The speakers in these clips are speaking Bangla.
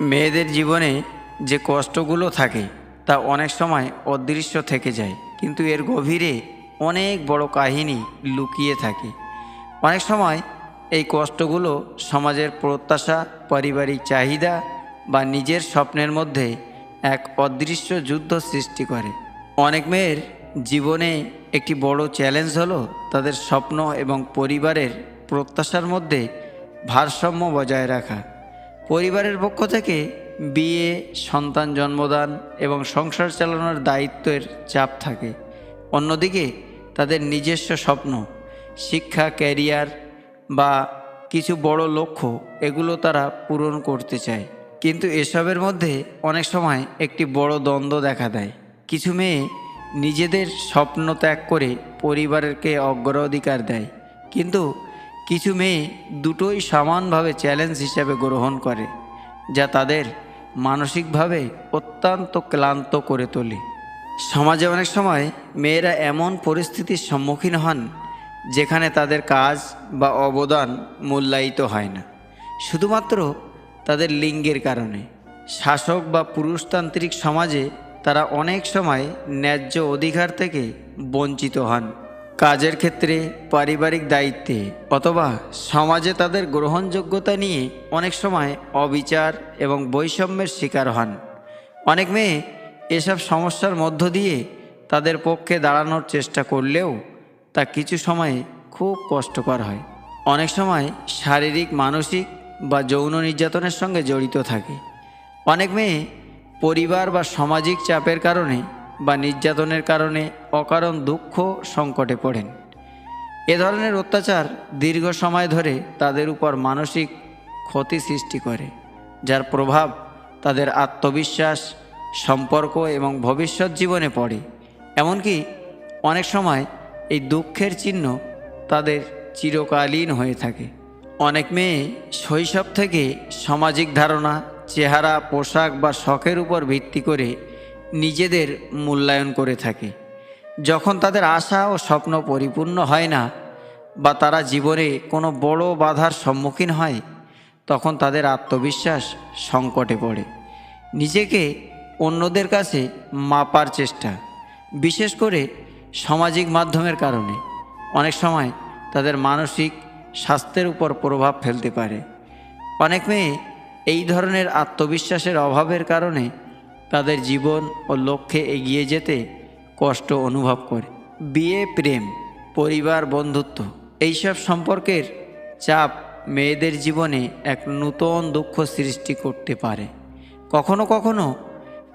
মেয়েদের জীবনে যে কষ্টগুলো থাকে, তা অনেক সময় অদৃশ্য থেকে যায়। কিন্তু এর গভীরে অনেক বড় কাহিনী লুকিয়ে থাকে। অনেক সময় এই কষ্টগুলো সমাজের প্রত্যাশা, পারিবারিক চাহিদা বা নিজের স্বপ্নের মধ্যে এক অদৃশ্য যুদ্ধ সৃষ্টি করে। অনেক মেয়ের জীবনে একটি বড় চ্যালেঞ্জ হলো তাদের স্বপ্ন এবং পরিবারের প্রত্যাশার মধ্যে ভারসাম্য বজায় রাখা। পরিবারের পক্ষ থেকে বিয়ে, সন্তান জন্মদান এবং সংসার চালানোর দায়িত্বের চাপ থাকে। অন্যদিকে তাদের নিজস্ব স্বপ্ন, শিক্ষা, ক্যারিয়ার বা কিছু বড় লক্ষ্য, এগুলো তারা পূরণ করতে চায়। কিন্তু এসবের মধ্যে অনেক সময় একটি বড় দ্বন্দ্ব দেখা দেয়। কিছু মেয়ে নিজেদের স্বপ্ন ত্যাগ করে পরিবারকে অগ্রাধিকার দেয়। কিন্তু কিছু মেয়ে দুটোই সমানভাবে চ্যালেঞ্জ হিসেবে গ্রহণ করে, যা তাদের মানসিকভাবে অত্যন্ত ক্লান্ত করে তোলে। সমাজে অনেক সময় মেয়েরা এমন পরিস্থিতির সম্মুখীন হন, যেখানে তাদের কাজ বা অবদান মূল্যায়িত হয় না। শুধুমাত্র তাদের লিঙ্গের কারণে। শাসক বা পুরুষতান্ত্রিক সমাজে তারা অনেক সময় ন্যায্য অধিকার থেকে বঞ্চিত হন। কাজের ক্ষেত্রে, পারিবারিক দায়িত্বে অথবা সমাজে তাদের গ্রহণযোগ্যতা নিয়ে অনেক সময় অবিচার এবং বৈষম্যের শিকার হন। অনেক মেয়ে এসব সমস্যার মধ্য দিয়ে তাদের পক্ষে দাঁড়ানোর চেষ্টা করলেও তা কিছু সময়ে খুব কষ্টকর হয়। অনেক সময় শারীরিক, মানসিক বা যৌন নির্যাতনের সঙ্গে জড়িত থাকে। অনেক মেয়ে পরিবার বা সামাজিক চাপের কারণে বা নির্যাতনের কারণে অকারণ দুঃখ সংকটে পড়েন। এ ধরনের অত্যাচার দীর্ঘ সময় ধরে তাদের উপর মানসিক ক্ষতি সৃষ্টি করে, যার প্রভাব তাদের আত্মবিশ্বাস, সম্পর্ক এবং ভবিষ্যৎ জীবনে পড়ে। এমনকি অনেক সময় এই দুঃখের চিহ্ন তাদের চিরকালীন হয়ে থাকে। অনেক মেয়ে শৈশব থেকে সামাজিক ধারণা, চেহারা, পোশাক বা শখের উপর ভিত্তি করে নিজেদের মূল্যায়ন করে থাকে। যখন তাদের আশা ও স্বপ্ন পরিপূর্ণ হয় না বা তারা জীবনে কোনো বড় বাধার সম্মুখীন হয়, তখন তাদের আত্মবিশ্বাস সংকটে পড়ে। নিজেকে অন্যদের কাছে মাপার চেষ্টা, বিশেষ করে সামাজিক মাধ্যমের কারণে। অনেক সময় তাদের মানসিক স্বাস্থ্যের উপর প্রভাব ফেলতে পারে। অনেক মেয়ে এই ধরনের আত্মবিশ্বাসের অভাবের কারণে তাদের জীবন ও লক্ষ্যে এগিয়ে যেতে কষ্ট অনুভব করে। বিয়ে, প্রেম, পরিবার, বন্ধুত্ব, এইসব সম্পর্কের চাপ মেয়েদের জীবনে এক নূতন দুঃখ সৃষ্টি করতে পারে। কখনো কখনো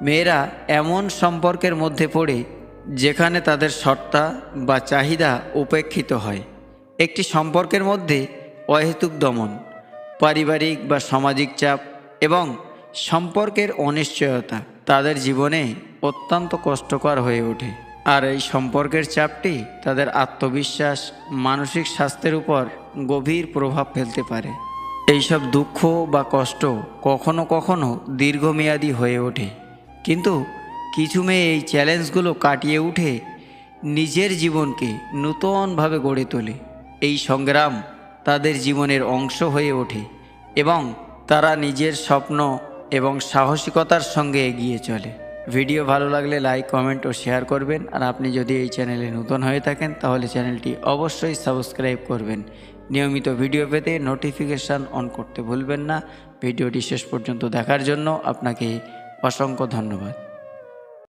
মেয়েরা এমন সম্পর্কের মধ্যে পড়ে যেখানে তাদের সত্তা বা চাহিদা উপেক্ষিত হয়। একটি সম্পর্কের মধ্যে অহেতুক দমন, পারিবারিক বা সামাজিক চাপ এবং সম্পর্কের অনিশ্চয়তা তাদের জীবনে অত্যন্ত কষ্টকর হয়ে ওঠে। আর এই সম্পর্কের চাপটি তাদের আত্মবিশ্বাস, মানসিক স্বাস্থ্যের উপর গভীর প্রভাব ফেলতে পারে। এইসব দুঃখ বা কষ্ট কখনো কখনো দীর্ঘমেয়াদী হয়ে ওঠে। কিন্তু কিছু মেয়ে এই চ্যালেঞ্জগুলো কাটিয়ে উঠে নিজের জীবনকে নূতনভাবে গড়ে তোলে। এই সংগ্রাম তাদের জীবনের অংশ হয়ে ওঠে এবং তারা নিজের স্বপ্ন এবং সাহসিকতার সঙ্গে এগিয়ে চলে। ভিডিও ভালো লাগলে লাইক কমেন্ট ও শেয়ার করবেন। আর আপনি যদি এই চ্যানেলে নতুন হয়ে থাকেন, তাহলে চ্যানেলটি অবশ্যই সাবস্ক্রাইব করবেন। নিয়মিত ভিডিও পেতে নোটিফিকেশান অন করতে ভুলবেন না। ভিডিওটি শেষ পর্যন্ত দেখার জন্য আপনাকে অসংখ্য ধন্যবাদ।